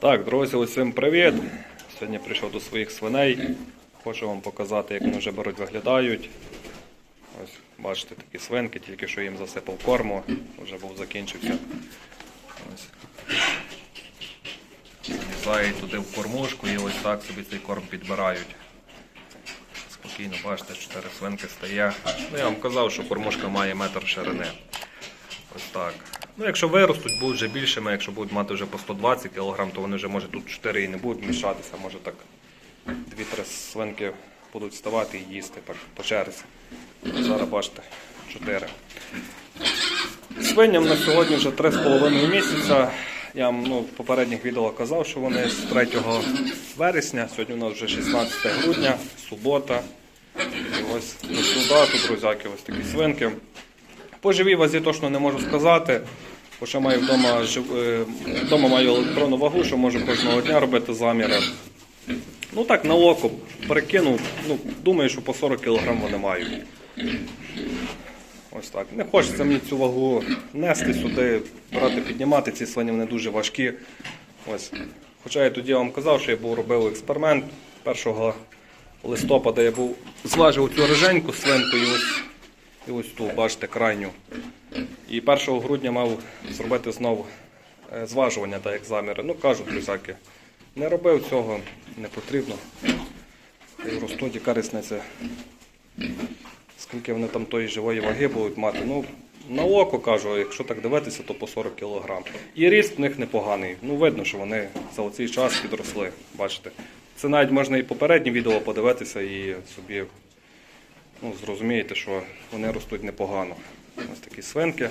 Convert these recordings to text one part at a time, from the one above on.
Так, друзі, усім привіт! Сьогодні прийшов до своїх свиней. Хочу вам показати, як вони вже беруть, виглядають. Ось, бачите, такі свинки, тільки що їм засипав корму, вже був закінчився. Ось. Залізають туди в кормушку і ось так собі цей корм підбирають. Спокійно, бачите, 4 свинки стає. Ну, я вам казав, що кормушка має метр ширини. Ось так. Ну, якщо виростуть, будуть вже більшими, якщо будуть мати вже по 120 кг, то вони вже може тут 4 і не будуть мішатися, може так 2-3 свинки будуть вставати і їсти по черзі. Зараз бачите, 4. Свиням на сьогодні вже 3,5 місяця. Я вам ну, в попередніх відео казав, що вони з 3 вересня, сьогодні у нас вже 16 грудня, субота. І ось на цю дату, друзяки, ось такі свинки. По живій вазі точно не можу сказати, бо ще маю вдома, е, вдома маю електронну вагу, що можу кожного дня робити заміри. Ну так, на око перекинув, ну, думаю, що по 40 кг вони мають. Ось так. Не хочеться мені цю вагу нести сюди, брати, піднімати. Ці свині вони дуже важкі. Ось. Хоча я тоді вам казав, що я був робив експеримент 1 листопада я був зважив цю риженьку свинку і ось, і ось ту, бачите, крайню. І 1 грудня мав зробити знову е, зважування та як. Ну кажуть друзяки, не робив цього, не потрібно. І ростуть, яка різниця скільки вони там тої живої ваги будуть мати. Ну, на око кажу, якщо так дивитися, то по 40 кг. І ріст в них непоганий. Ну, видно, що вони за цей час підросли. Бачите. Це навіть можна і попереднє відео подивитися і собі ну, зрозумієте, що вони ростуть непогано. Ось такі свинки.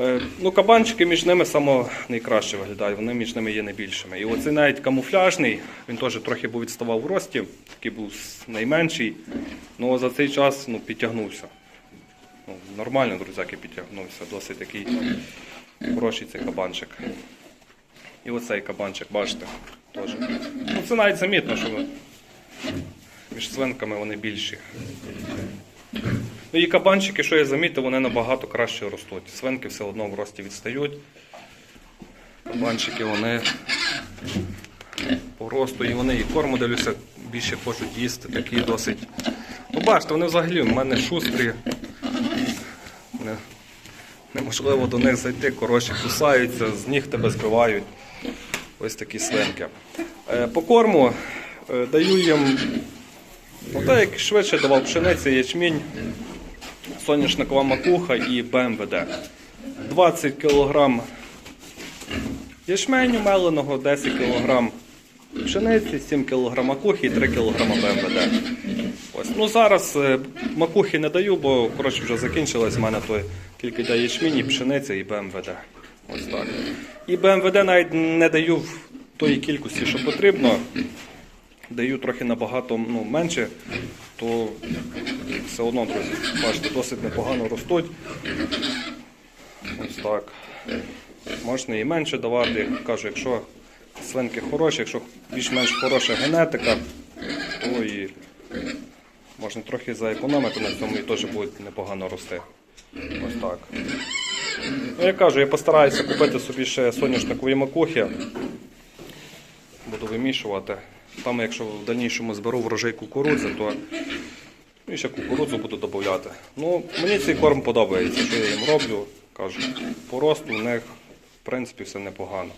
Е, Ну, кабанчики між ними саме найкраще виглядають, вони між ними є найбільшими. І оцей навіть камуфляжний, він теж трохи був відставав в рості, такий був найменший. Ну за цей час ну, підтягнувся. Ну, нормально, друзяки, підтягнувся. Досить такий хороший цей кабанчик. І оцей кабанчик, бачите, теж. Ну, це навіть замітно, що між свинками вони більші. Ну і кабанчики, що я замітив, вони набагато краще ростуть. Свинки все одно в рості відстають. Кабанчики вони по росту і вони і корму дивлюся, більше хочуть їсти, такі досить. Ну бачите, вони взагалі в мене шустрі. Не, неможливо до них зайти, коротше, кусаються, з ніг тебе збивають. Ось такі свинки. Е, По корму е, даю їм, ну як швидше давав пшениця, ячмінь, соняшникова макуха і БМВД. 20 кг ячменю меленого, 10 кг пшениці, 7 кг макухи і 3 кг БМВД. Ось. Ну, зараз е, макухи не даю, бо коротше, вже закінчилось в мене той тільки для ячмінь, і пшениця і БМВД. Ось так. І БМВД навіть не даю в тої кількості, що потрібно. Даю трохи набагато ну, менше, то все одно, друзі, бачите, досить непогано ростуть. Ось так. Можна і менше давати, кажу, якщо свинки хороші, якщо більш-менш хороша генетика, то і можна трохи заекономити на цьому і теж будуть непогано рости. Ось так. Ну, я кажу, я постараюся купити собі ще соняшникові макухи. Буду вимішувати. Там, якщо в дальнішому зберу врожай кукурудзи, то ну, і ще кукурудзу буду додати. Ну, мені цей корм подобається, що я їм роблю. Кажу, по росту в них в принципі все непогано.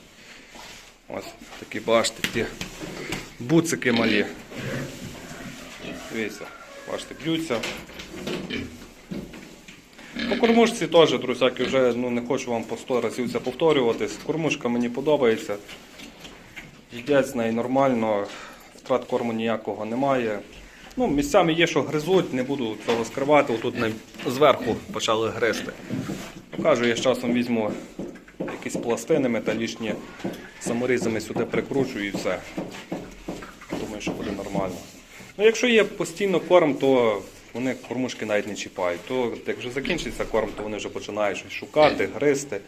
Ось такі бачите, ті буцики малі. Дивіться, бачите, б'ються. По кормушці теж, друзяки, вже ну, не хочу вам по 100 разів це повторюватись. Кормушка мені подобається. Їдять з неї нормально, втрат корму ніякого немає. Ну, місцями є, що гризуть, не буду цього скривати. Отут зверху почали гризти. Ну, Кажу, я з часом візьму якісь пластини металічні, саморізами сюди прикручу і все. Думаю, що буде нормально. Ну, якщо є постійно корм, то вони кормушки навіть не чіпають. То як вже закінчиться корм, то вони вже починають шукати, гризти.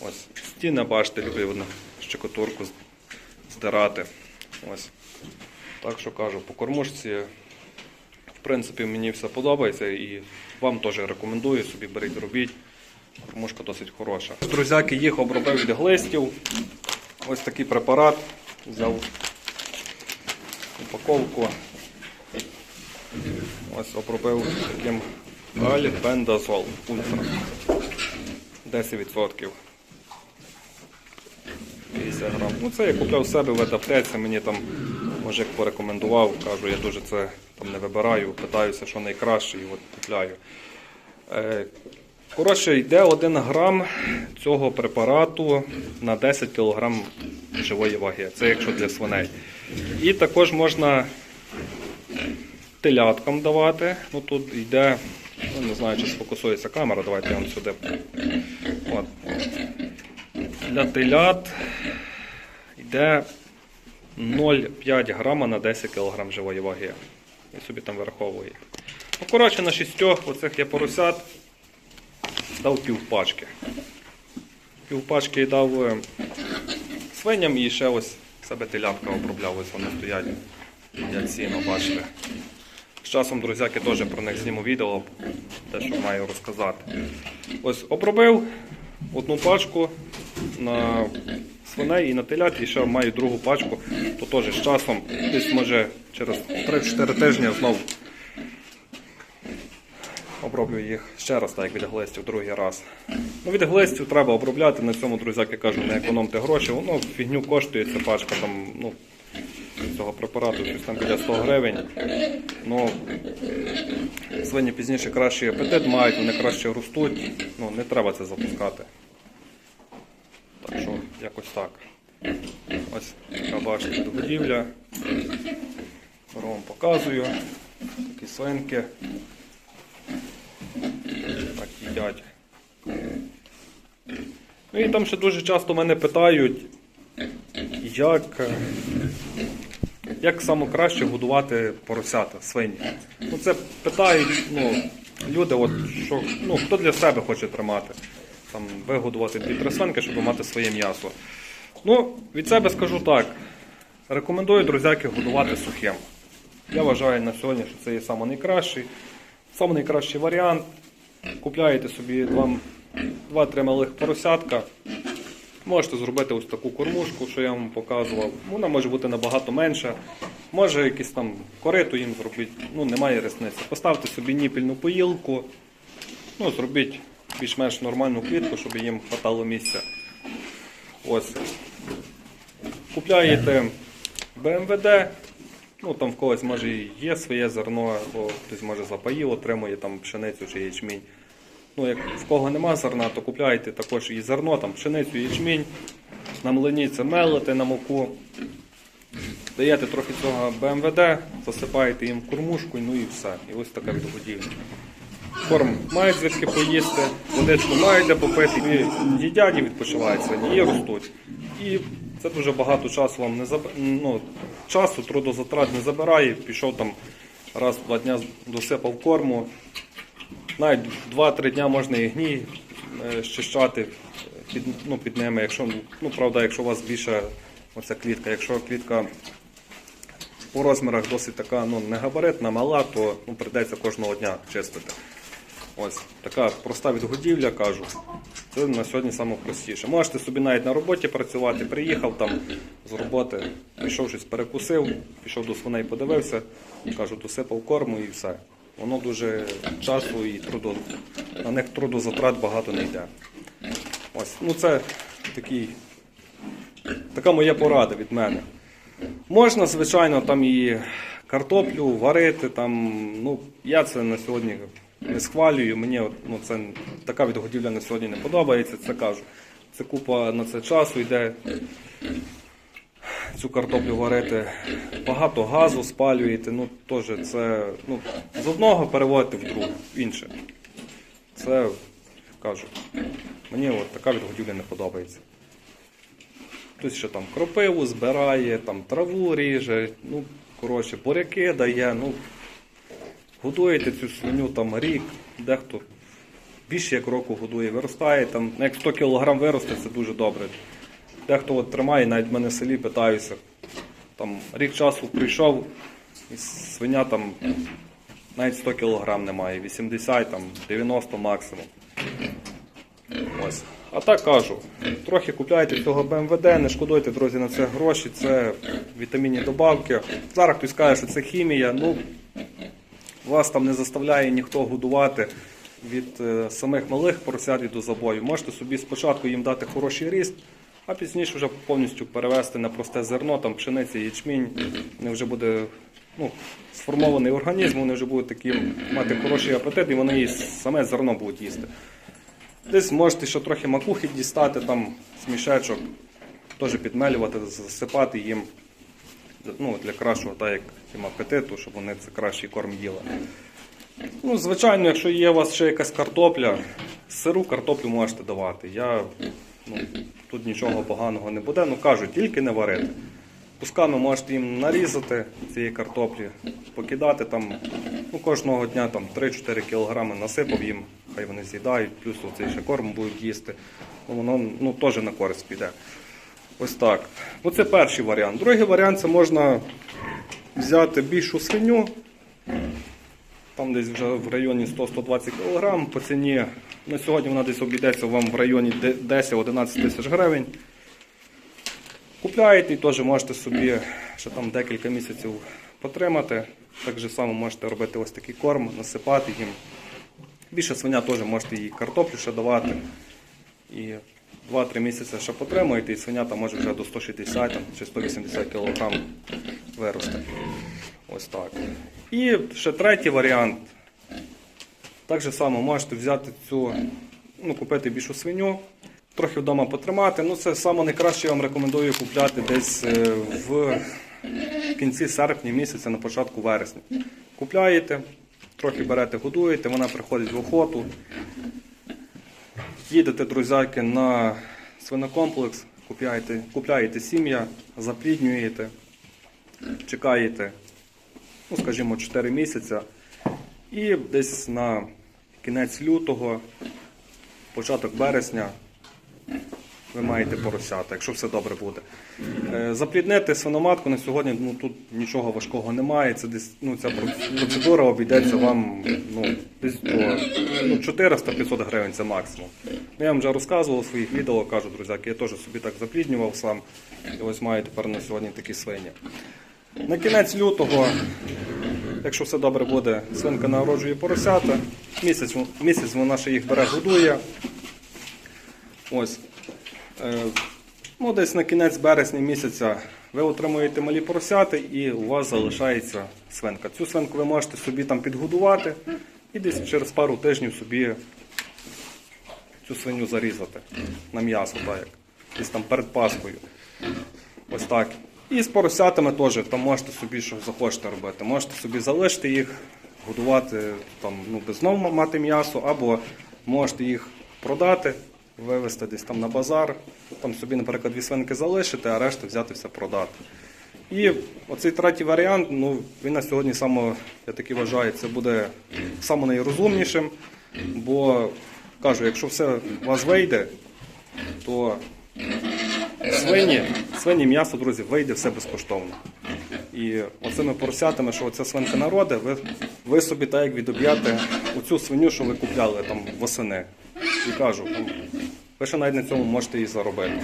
Ось стіна, бачите, люблю вони щекотурку здирати. Ось. Так що кажу, по кормушці, в принципі, мені все подобається і вам теж рекомендую собі беріть, робіть. Кормушка досить хороша. Друзяки їх обробив від глистів. Ось такий препарат. Взяв упаковку. Ось обробив таким альбендазол ультра. 10%. 50 грам. Ну це я купляв себе в аптеці, мені там мужик порекомендував, кажу, я дуже це там не вибираю, питаюся, що найкраще, і от купляю. Е, Коротше, йде 1 грам цього препарату на 10 кг живої ваги. Це якщо для свиней. І також можна теляткам давати. Ну тут йде, ну, не знаю, чи сфокусується камера, давайте я вам сюди. От. Для телят йде 0,5 грама на 10 кг живої ваги. І собі там вираховує. Ну, коротше, на шістьох оцих я поросят дав півпачки. Півпачки я дав е, свиням і ще ось себе телятка обробляв, ось вони стоять, як сіно, бачите. З часом, друзяки, теж про них зніму відео, те, що маю розказати. Ось обробив одну пачку на свиней і на телят, і ще маю другу пачку, то теж з часом, десь може через 3-4 тижні знов оброблю їх ще раз, так як від глистів, другий раз. Ну, від глистів треба обробляти, на цьому, друзяки, кажу, не економте гроші. Воно фігню коштує ця пачка там, ну, цього препарату, щось там біля 100 гривень. Ну, свині пізніше кращий апетит мають, вони краще ростуть. Ну, не треба це запускати. Що, якось так. Ось така бачите будівля. Беру вам показую. Такі свинки. Так їдять. Ну і там ще дуже часто мене питають, як, як саме годувати поросята, свині. Ну це питають ну, люди, от, що, ну, хто для себе хоче тримати. Там, вигодувати дві-три щоб мати своє м'ясо. Ну, від себе скажу так. Рекомендую друзяки годувати сухим. Я вважаю на сьогодні, що це є саме найкращий. Саме найкращий варіант. Купляєте собі 2-3 малих поросятка. Можете зробити ось таку кормушку, що я вам показував. Вона може бути набагато менша. Може якісь там кориту їм зробити. Ну, немає різниці. Поставте собі ніпільну поїлку. Ну, зробіть більш-менш нормальну клітку, щоб їм хватало місця. Ось. Купляєте БМВД. Ну, там в когось може є своє зерно, або хтось може запаїв отримує там пшеницю чи ячмінь. Ну, як в кого нема зерна, то купляйте також і зерно, там пшеницю, ячмінь, на млині це мелите на муку. Даєте трохи цього БМВД, засипаєте їм в кормушку, ну і все. І ось така відгодівля. Корм мають звідки поїсти, водичку мають де попити, і їдять і відпочивають сьогодні, і ростуть. І це дуже багато часу вам не заб... ну, часу, трудозатрат не забирає. Пішов там раз в два дня досипав корму. Навіть 2-3 дня можна і гній е, щищати під, ну, під ними. Якщо, ну, правда, якщо у вас більше оця клітка, якщо клітка по розмірах досить така ну, не габаритна, мала, то ну, прийдеться кожного дня чистити. Ось така проста відгодівля, кажу. Це на сьогодні найпростіше. Можете собі навіть на роботі працювати, приїхав там з роботи, пішов щось перекусив, пішов до свиней, подивився, кажу, досипав корму і все. Воно дуже часу і труду, на них трудозатрат багато не йде. Ось, ну це такий, така моя порада від мене. Можна, звичайно, там і картоплю варити. Там, ну, я це на сьогодні не схвалюю. Мені ну, це, така відгодівля на сьогодні не подобається, це кажу. Це купа на це часу йде цю картоплю варити. Багато газу спалюєте, ну теж це ну, з одного переводити в друге, в інше. Це кажу. Мені от така відгодівля не подобається. Хтось ще там кропиву збирає, там траву ріже, ну, коротше, буряки дає, ну, годуєте цю свиню там рік, дехто більше як року годує, виростає, там, ну, як 100 кг виросте, це дуже добре. Дехто от тримає, навіть в мене в селі питаюся, там рік часу прийшов, і свиня там навіть 100 кг немає, 80, там, 90 максимум. Ось. А так кажу, трохи купляйте цього БМВД, не шкодуйте, друзі, на це гроші, це вітамінні добавки. Зараз хтось каже, що це хімія. Ну, вас там не заставляє ніхто годувати від е, самих малих поросят до забою. Можете собі спочатку їм дати хороший ріст, а пізніше вже повністю перевести на просте зерно, там пшениця, ячмінь. Не вже буде ну, сформований організм, вони вже будуть такі мати хороший апетит, і вони і саме зерно будуть їсти. Десь можете ще трохи макухи дістати, там смішечок, теж підмелювати, засипати їм ну, для кращого так, як їм апетиту, щоб вони це кращий корм їли. Ну, звичайно, якщо є у вас ще якась картопля, сиру картоплю можете давати. Я, ну, тут нічого поганого не буде, ну кажу, тільки не варити. Кусками можете їм нарізати цієї картоплі, покидати там, ну, кожного дня там 3-4 кг насипав їм, хай вони з'їдають, плюс оцей ще корм будуть їсти. Ну, Воно ну, теж на користь піде. Ось так. Оце перший варіант. Другий варіант це можна взяти більшу свиню, там десь вже в районі 100-120 кг по ціні. На сьогодні вона десь обійдеться вам в районі 10-11 тисяч гривень. Купляєте і теж можете собі ще там декілька місяців потримати. Так же само можете робити ось такий корм, насипати їм. Більше свиня теж можете їй картоплю ще давати. І 2-3 місяці ще потримуєте, і свинята може вже до 160 чи 180 кг вирости. Ось так. І ще третій варіант. Так же само можете взяти цю, ну, купити більшу свиню, трохи вдома потримати. Ну, це саме найкраще я вам рекомендую купляти десь е, в кінці серпня місяця, на початку вересня. Купляєте, трохи берете, годуєте, вона приходить в охоту. Їдете, друзяки, на свинокомплекс, купляєте, купляєте сім'я, запліднюєте, чекаєте, ну, скажімо, 4 місяці. І десь на кінець лютого, початок березня ви маєте поросята, якщо все добре буде. Е, Запліднити свиноматку на сьогодні ну, тут нічого важкого немає. Це десь, ну, ця процедура обійдеться вам ну, десь до ну, 400-500 гривень це максимум. Ну, Я вам вже розказував у своїх відео, кажу, друзяки, я теж собі так запліднював сам. І ось маю тепер на сьогодні такі свині. На кінець лютого, якщо все добре буде, свинка народжує поросята. Місяць, місяць вона ще їх бере, годує. Ось. Е, ну, десь на кінець березня місяця ви отримуєте малі поросяти і у вас залишається свинка. Цю свинку ви можете собі там підгодувати і десь через пару тижнів собі цю свиню зарізати на м'ясо, так як десь там перед Паскою. Ось так. І з поросятами теж там можете собі що захочете робити. Можете собі залишити їх, годувати, там, ну, знову мати м'ясо, або можете їх продати, вивезти десь там на базар, там собі, наприклад, дві свинки залишити, а решту взяти все продати. І оцей третій варіант, ну, він на сьогодні саме, я таки вважаю, це буде саме найрозумнішим, бо кажу, якщо все у вас вийде, то свині, свині м'ясо, друзі, вийде все безкоштовно. І оцими поросятами, що оця свинка народи, ви, ви собі так як відоб'єте оцю свиню, що ви купляли там восени. І кажу, ну, ви ще навіть на цьому можете і заробити.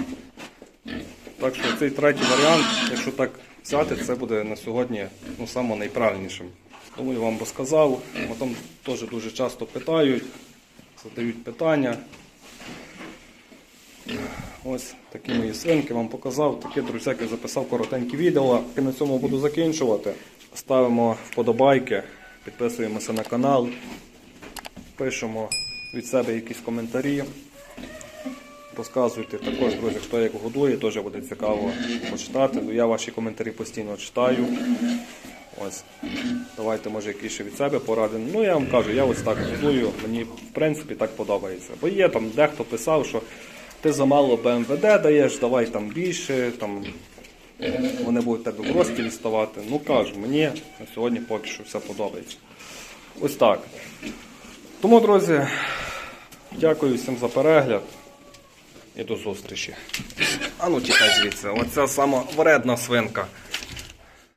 Так що цей третій варіант, якщо так взяти, це буде на сьогодні ну, саме найправильнішим. Тому я вам розказав. Бо Там теж дуже часто питають, задають питання. Ось такі мої свинки вам показав. Таке, друзяки, записав коротеньке відео. І на цьому буду закінчувати. Ставимо вподобайки, підписуємося на канал, пишемо від себе якісь коментарі. Розказуйте також, друзі, хто як годує, теж буде цікаво почитати. Ну, Я ваші коментарі постійно читаю. Ось. Давайте, може, якісь ще від себе поради. Ну, я вам кажу, я ось так годую, мені в принципі так подобається. Бо є там дехто писав, що ти замало БМВД даєш, давай там більше, там вони будуть тебе в рості відставати. Ну кажу, мені на сьогодні поки що все подобається. Ось так. Тому, друзі, дякую всім за перегляд і до зустрічі. А ну тікай звідси, оця сама вредна свинка.